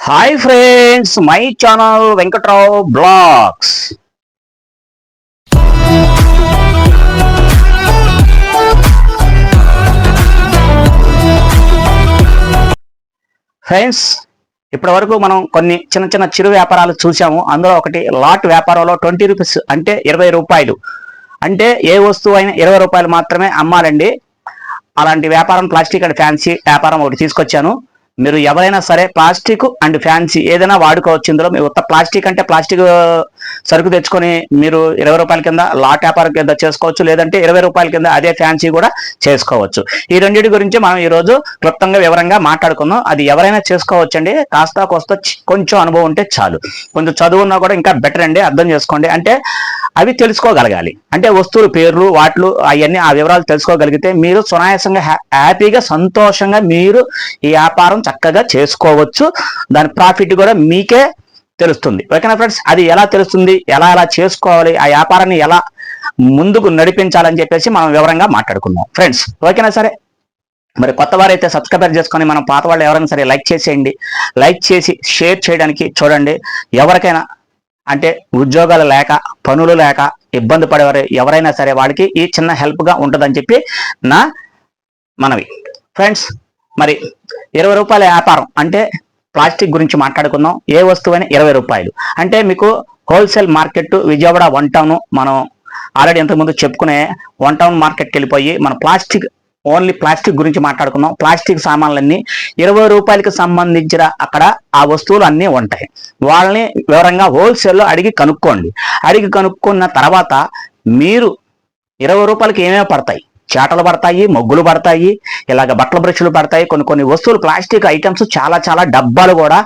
Hi friends my channel Venkatrao blogs friends ఇప్పటి వరకు మనం కొన్ని చిన్న చిన్న చిరు వ్యాపారాలు చూసాము అందులో ఒకటి లాట్ వ్యాపారంలో ట్వంటీ రూపీస్ అంటే ఇరవై రూపాయలు. అంటే ఏ వస్తువు అయినా ఇరవై రూపాయలు మాత్రమే అమ్మాలండి. అలాంటి వ్యాపారం ప్లాస్టిక్ అండ్ ఫ్యాన్సీ వ్యాపారం ఒకటి తీసుకొచ్చాను. మీరు ఎవరైనా సరే ప్లాస్టిక్ అండ్ ఫ్యాన్సీ ఏదైనా వాడుకోవచ్చు. ఇందులో మీరు ఉత్త ప్లాస్టిక్ అంటే ప్లాస్టిక్ సరుకు తెచ్చుకొని మీరు ఇరవై రూపాయల కింద లాట్ వ్యాపారం కింద చేసుకోవచ్చు లేదంటే ఇరవై రూపాయల కింద అదే ఫ్యాన్సీ కూడా చేసుకోవచ్చు. ఈ రెండింటి గురించి మనం ఈరోజు క్లుప్తంగా వివరంగా మాట్లాడుకుందాం. అది ఎవరైనా చేసుకోవచ్చండి కాస్త కోస్త కొంచెం అనుభవం ఉంటే చాలు. కొంచెం చదువు ఉన్నా కూడా ఇంకా బెటర్ అండి అర్థం చేసుకోండి. అంటే అవి తెలుసుకోగలగాలి. అంటే వస్తువులు పేర్లు వాటిలు అవన్నీ ఆ వివరాలు తెలుసుకోగలిగితే మీరు సునాయాసంగా హ్యాపీగా సంతోషంగా మీరు ఈ వ్యాపారం చక్కగా చేసుకోవచ్చు. దాని ప్రాఫిట్ కూడా మీకే తెలుస్తుంది. ఓకేనా ఫ్రెండ్స్ అది ఎలా తెలుస్తుంది? ఎలా ఎలా చేసుకోవాలి? ఆ వ్యాపారాన్ని ఎలా ముందుకు నడిపించాలని చెప్పేసి మనం వివరంగా మాట్లాడుకుందాం. ఫ్రెండ్స్ ఓకేనా సరే? మరి కొత్త వారైతే సబ్స్క్రైబర్ చేసుకొని మనం పాత వాళ్ళు ఎవరైనా సరే లైక్ చేసేయండి. లైక్ చేసి షేర్ చేయడానికి చూడండి. ఎవరికైనా అంటే ఉద్యోగాలు లేక పనులు లేక ఇబ్బంది పడేవారు ఎవరైనా సరే వాళ్ళకి ఈ చిన్న హెల్ప్గా ఉంటుందని చెప్పి నా మనవి. ఫ్రెండ్స్ మరి ఇరవై రూపాయల వ్యాపారం అంటే ప్లాస్టిక్ గురించి మాట్లాడుకుందాం. ఏ వస్తువైనా ఇరవై రూపాయలు. అంటే మీకు wholesale market Vijayawada one town మనం ఆల్రెడీ ఇంతకుముందు చెప్పుకునే వన్ టౌన్ మార్కెట్కి వెళ్ళిపోయి మన ప్లాస్టిక్ ఓన్లీ ప్లాస్టిక్ గురించి మాట్లాడుకుందాం. ప్లాస్టిక్ సామాన్లన్నీ ఇరవై రూపాయలకి సంబంధించిన అక్కడ ఆ వస్తువులు అన్నీ ఉంటాయి. వాళ్ళని వివరంగా హోల్సేల్లో అడిగి కనుక్కోండి. అడిగి కనుక్కున్న తర్వాత మీరు ఇరవై రూపాయలకి ఏమేమి పడతాయి? చేటలు పడతాయి మొగ్గులు పడతాయి ఇలాగ బట్టల బ్రష్లు పడతాయి. కొన్ని కొన్ని వస్తువులు ప్లాస్టిక్ ఐటమ్స్ చాలా చాలా డబ్బాలు కూడా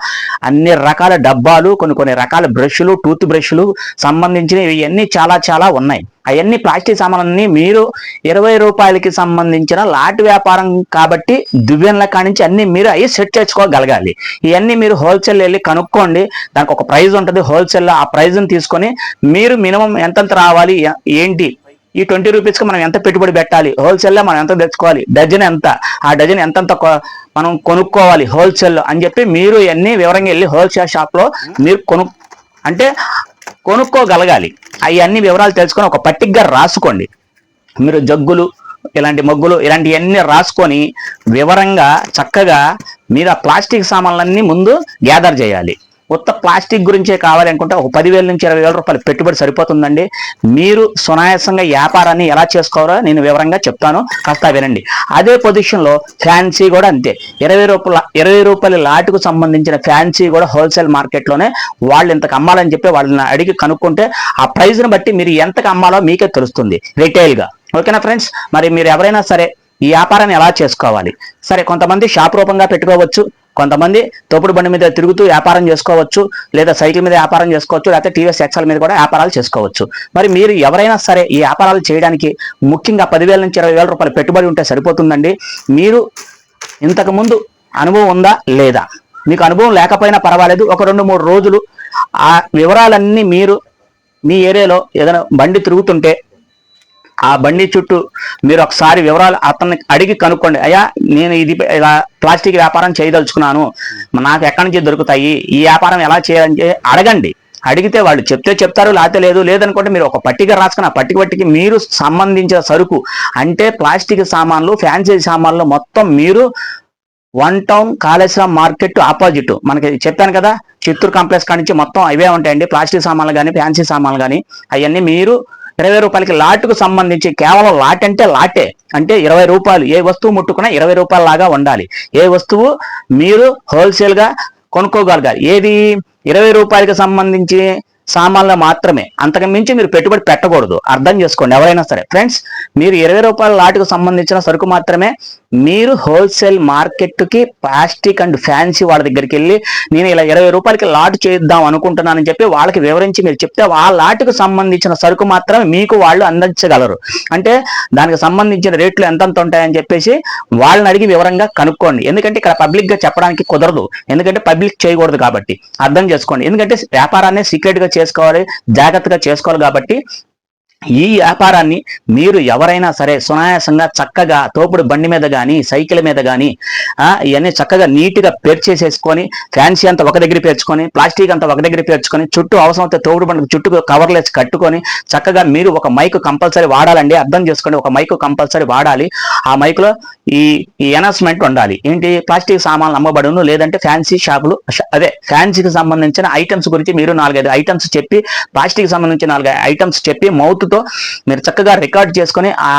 అన్ని రకాల డబ్బాలు కొన్ని కొన్ని రకాల బ్రష్లు టూత్ బ్రష్లు సంబంధించినవి ఇవన్నీ చాలా చాలా ఉన్నాయి. అవన్నీ ప్లాస్టిక్ సామాన్లన్నీ మీరు ఇరవై రూపాయలకి సంబంధించిన లాట్ వ్యాపారం కాబట్టి దువ్వెన్ల కానించి అన్ని మీరు అవి సెట్ చేసుకోగలగాలి ఇవన్నీ మీరు హోల్సేల్ వెళ్ళి కనుక్కోండి. దానికి ఒక ప్రైజ్ ఉంటుంది. హోల్సేల్లో ఆ ప్రైజ్ని తీసుకొని మీరు మినిమం ఎంతంత రావాలి ఏంటి ఈ ట్వంటీ రూపీస్కి మనం ఎంత పెట్టుబడి పెట్టాలి? హోల్సేల్లో మనం ఎంత తెచ్చుకోవాలి? డజన్ ఎంత? ఆ డజన్ ఎంతెంత కొ- మనం కొనుక్కోవాలి హోల్సేల్లో అని చెప్పి మీరు ఇవన్నీ వివరంగా వెళ్ళి హోల్సేల్ షాప్లో మీరు కొను అంటే కొనుక్కోగలగాలి. అవన్నీ వివరాలు తెలుసుకొని ఒక పట్టిగ్గా రాసుకోండి. మీరు జగ్గులు ఇలాంటి మగ్గులు ఇలాంటివన్నీ రాసుకొని వివరంగా చక్కగా మీరు ఆ ప్లాస్టిక్ సామాన్లన్నీ ముందు గ్యాదర్ చేయాలి. మొత్తం ప్లాస్టిక్ గురించే కావాలి అనుకుంటే ఒక పదివేల నుంచి ఇరవై వేల రూపాయలు పెట్టుబడి సరిపోతుందండి. మీరు సునాయాసంగా వ్యాపారాన్ని ఎలా చేసుకోవాలో నేను వివరంగా చెప్తాను. కాస్త వినండి. అదే పొజిషన్లో ఫ్యాన్సీ కూడా అంతే. ఇరవై రూపాయల ఇరవై రూపాయల లాటుకు సంబంధించిన ఫ్యాన్సీ కూడా హోల్సేల్ మార్కెట్లోనే వాళ్ళు ఇంతకు అమ్మాలని చెప్పి వాళ్ళని అడిగి కనుక్కుంటే ఆ ప్రైస్ని బట్టి మీరు ఎంతకు అమ్మాలో మీకే తెలుస్తుంది రిటైల్గా ఓకేనా ఫ్రెండ్స్ మరి మీరు ఎవరైనా సరే ఈ వ్యాపారాన్ని ఎలా చేసుకోవాలి? సరే కొంతమంది షాప్ రూపంగా పెట్టుకోవచ్చు. కొంతమంది తోపుడు బండి మీద తిరుగుతూ వ్యాపారం చేసుకోవచ్చు లేదా సైకిల్ మీద వ్యాపారం చేసుకోవచ్చు లేకపోతే టీవీఎస్ ఎక్సల్ మీద కూడా వ్యాపారాలు చేసుకోవచ్చు. మరి మీరు ఎవరైనా సరే ఈ వ్యాపారాలు చేయడానికి ముఖ్యంగా పదివేల నుంచి ఇరవై వేల రూపాయలు పెట్టుబడి ఉంటే సరిపోతుందండి. మీరు ఇంతకుముందు అనుభవం ఉందా? లేదా? మీకు అనుభవం లేకపోయినా పర్వాలేదు. ఒక రెండు మూడు రోజులు ఆ వివరాలన్నీ మీరు మీ ఏరియాలో ఏదైనా బండి తిరుగుతుంటే ఆ బండి చుట్టూ మీరు ఒకసారి వివరాలు అతన్ని అడిగి కనుక్కోండి. అయ్యా నేను ఇది ఇలా ప్లాస్టిక్ వ్యాపారం చేయదలుచుకున్నాను. నాకు ఎక్కడి నుంచి దొరుకుతాయి? ఈ వ్యాపారం ఎలా చేయాలని అడగండి. అడిగితే వాళ్ళు చెప్తే చెప్తారు లేకపోతే లేదు లేదనుకుంటే మీరు ఒక పట్టిక రాసుకుని ఆ పట్టిక పట్టికి మీరు సంబంధించిన సరుకు అంటే ప్లాస్టిక్ సామాన్లు ఫ్యాన్సీ సామాన్లు మొత్తం మీరు one town Kaleswaram market opposite. మనకి చెప్పాను కదా చిత్తూరు కాంప్లెక్స్ కాడి నుంచి మొత్తం అవే ఉంటాయండి. ప్లాస్టిక్ సామాన్లు కానీ ఫ్యాన్సీ సామాన్లు కానీ అవన్నీ మీరు ఇరవై రూపాయలకి లాట్కు సంబంధించి కేవలం లాట్ అంటే లాటే. అంటే ఇరవై రూపాయలు. ఏ వస్తువు ముట్టుకున్నా ఇరవై రూపాయల లాగా ఉండాలి ఏ వస్తువు మీరు హోల్సేల్గా కొనుక్కోగలగాలి. ఏది? ఇరవై రూపాయలకి సంబంధించి సామాన్లు మాత్రమే. అంతకు మించి మీరు పెట్టుబడి పెట్టకూడదు. అర్థం చేసుకోండి. ఎవరైనా సరే. ఫ్రెండ్స్ మీరు ఇరవై రూపాయల లాటుకు సంబంధించిన సరుకు మాత్రమే మీరు హోల్సేల్ మార్కెట్కి ప్లాస్టిక్ అండ్ ఫ్యాన్సీ వాళ్ళ దగ్గరికి వెళ్ళి నేను ఇలా ఇరవై రూపాయలకి లాట్ చేద్దాం అనుకుంటున్నానని చెప్పి వాళ్ళకి వివరించి మీరు చెప్తే ఆ లాటుకు సంబంధించిన సరుకు మాత్రమే మీకు వాళ్ళు అందించగలరు. అంటే దానికి సంబంధించిన రేట్లు ఎంతంత ఉంటాయని చెప్పేసి వాళ్ళని అడిగి వివరంగా కనుక్కోండి. ఎందుకంటే ఇక్కడ పబ్లిక్గా చెప్పడానికి కుదరదు. ఎందుకంటే పబ్లిక్ చేయకూడదు కాబట్టి. అర్థం చేసుకోండి. ఎందుకంటే వ్యాపారాన్ని సీక్రెట్గా చేసుకోవాలి జాగ్రత్తగా చేసుకోవాలి కాబట్టి ఈ వ్యాపారాన్ని మీరు ఎవరైనా సరే సునాయాసంగా చక్కగా తోపుడు బండి మీద కానీ సైకిల్ మీద కానీ ఇవన్నీ చక్కగా నీట్గా పేర్చేసేసుకొని ఫ్యాన్సీ అంతా ఒక దగ్గర పేర్చుకొని ప్లాస్టిక్ అంతా ఒక దగ్గర పేర్చుకొని చుట్టూ అవసరమైతే తోపుడు బండికి చుట్టూ కవర్లేసి కట్టుకొని చక్కగా మీరు ఒక మైక్ కంపల్సరీ వాడాలండి అర్థం చేసుకోండి ఒక మైక్ కంపల్సరీ వాడాలి ఆ మైక్లో ఈ ఈ అనౌన్స్మెంట్ ఉండాలి. ఏంటి? ప్లాస్టిక్ సామాన్లు అమ్మబడును లేదంటే ఫ్యాన్సీ షాపులు అదే ఫ్యాన్సీకి సంబంధించిన ఐటమ్స్ గురించి మీరు నాలుగైదు ఐటమ్స్ చెప్పి ప్లాస్టిక్ సంబంధించిన నాలుగైదు ఐటమ్స్ చెప్పి మౌత్ తో మీరు చక్కగా రికార్డ్ చేసుకుని ఆ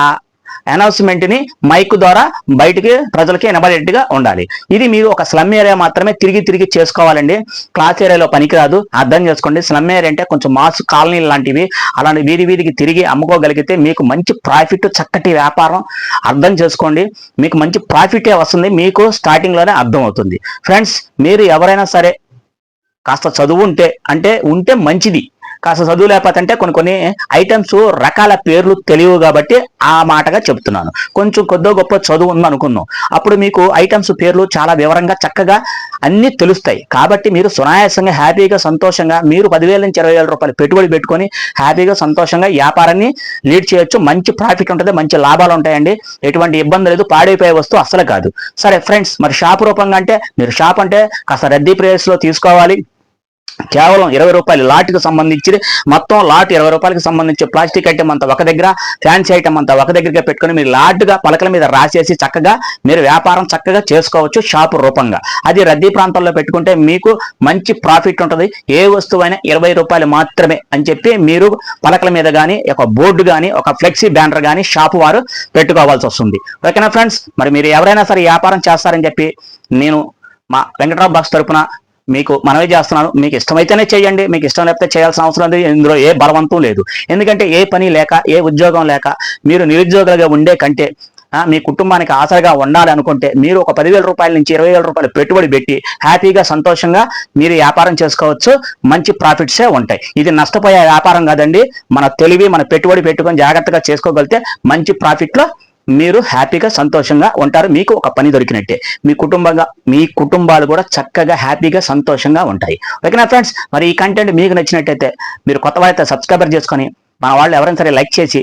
అనౌన్స్మెంట్ని మైక్ ద్వారా బయటికి ప్రజలకి వినబడేట్టుగా ఉండాలి. ఇది మీరు ఒక స్లమ్ ఏరియా మాత్రమే తిరిగి తిరిగి చేసుకోవాలండి. క్లాస్ ఏరియాలో పనికిరాదు. అర్థం చేసుకోండి. స్లమ్ ఏరియా అంటే కొంచెం మాస్ కాలనీ లాంటివి. అలాంటి వీధి వీధికి తిరిగి అమ్ముకోగలిగితే మీకు మంచి ప్రాఫిట్ చక్కటి వ్యాపారం అర్థం చేసుకోండి. మీకు మంచి ప్రాఫిటే వస్తుంది. మీకు స్టార్టింగ్లోనే అర్థం అవుతుంది ఫ్రెండ్స్ మీరు ఎవరైనా సరే కాస్త చదువు ఉంటే అంటే ఉంటే మంచిది. కాస్త చదువు లేకపోతే కొన్ని కొన్ని ఐటమ్స్ రకాల పేర్లు తెలియవు కాబట్టి ఆ మాటగా చెప్తున్నాను. కొంచెం కొద్దో గొప్ప చదువు ఉంది అనుకున్నాం అప్పుడు మీకు ఐటమ్స్ పేర్లు చాలా వివరంగా చక్కగా అన్ని తెలుస్తాయి. కాబట్టి మీరు సునాయాసంగా హ్యాపీగా సంతోషంగా మీరు పదివేల నుంచి ఇరవై వేల రూపాయలు పెట్టుబడి పెట్టుకొని హ్యాపీగా సంతోషంగా వ్యాపారాన్ని లీడ్ చేయొచ్చు. మంచి ప్రాఫిట్ ఉంటుంది మంచి లాభాలు ఉంటాయండి. ఎటువంటి ఇబ్బంది లేదు పాడైపోయే వస్తువు అసలు కాదు. సరే ఫ్రెండ్స్ మరి షాప్ రూపంగా అంటే మీరు షాప్ అంటే కాస్త రద్దీ ప్లేస్లో తీసుకోవాలి. కేవలం ఇరవై రూపాయలు లాట్కి సంబంధించి మొత్తం లాట్ ఇరవై రూపాయలకి సంబంధించి ప్లాస్టిక్ ఐటమ్ అంతా ఒక దగ్గర ఫ్యాన్సీ ఐటమ్ అంతా ఒక దగ్గరగా పెట్టుకుని మీరు లాట్గా పలకల మీద రాసేసి చక్కగా మీరు వ్యాపారం చక్కగా చేసుకోవచ్చు షాపు రూపంగా. అది రద్దీ ప్రాంతంలో పెట్టుకుంటే మీకు మంచి ప్రాఫిట్ ఉంటుంది. ఏ వస్తువైనా ఇరవై రూపాయలు మాత్రమే అని చెప్పి మీరు పలకల మీద కానీ ఒక బోర్డు కానీ ఒక ఫ్లెక్సీ బ్యానర్ కానీ షాపు వారు పెట్టుకోవాల్సి వస్తుంది. ఓకేనా ఫ్రెండ్స్? మరి మీరు ఎవరైనా సరే వ్యాపారం చేస్తారని చెప్పి నేను మా వెంకట్రావు బాక్స్ తరపున మీకు మనమే చేస్తున్నాను మీకు ఇష్టమైతేనే చేయండి మీకు ఇష్టం లేకపోతే చేయాల్సిన అవసరం లేదు ఇందులో ఏ బలవంతం లేదు. ఎందుకంటే ఏ పని లేక ఏ ఉద్యోగం లేక మీరు నిరుద్యోగులుగా ఉండే కంటే మీ కుటుంబానికి ఆసరగా ఉండాలి అనుకుంటే మీరు ఒక పదివేల రూపాయల నుంచి ఇరవై వేల రూపాయలు పెట్టుబడి పెట్టి హ్యాపీగా సంతోషంగా మీరు వ్యాపారం చేసుకోవచ్చు. మంచి ప్రాఫిట్సే ఉంటాయి. ఇది నష్టపోయే వ్యాపారం కాదండి. మన తెలివి మన పెట్టుబడి పెట్టుకొని జాగ్రత్తగా చేసుకోగలిగితే మంచి ప్రాఫిట్లో మీరు హ్యాపీగా సంతోషంగా ఉంటారు. మీకు ఒక పని దొరికినట్టే. మీ కుటుంబంగా మీ కుటుంబాలు కూడా చక్కగా హ్యాపీగా సంతోషంగా ఉంటాయి. ఓకేనా ఫ్రెండ్స్? మరి ఈ కంటెంట్ మీకు నచ్చినట్టయితే మీరు కొత్త వాళ్ళైతే సబ్స్క్రైబర్ చేసుకొని మన వాళ్ళు ఎవరైనా సరే లైక్ చేసి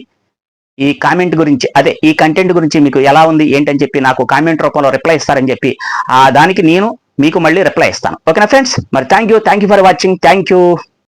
ఈ కామెంట్ గురించి అదే ఈ కంటెంట్ గురించి మీకు ఎలా ఉంది ఏంటని చెప్పి నాకు కామెంట్ రూపంలో రిప్లై ఇస్తారని చెప్పి ఆ దానికి నేను మీకు మళ్ళీ రిప్లై ఇస్తాను. ఓకేనా ఫ్రెండ్స్? మరి thank you thank you for watching. Thank you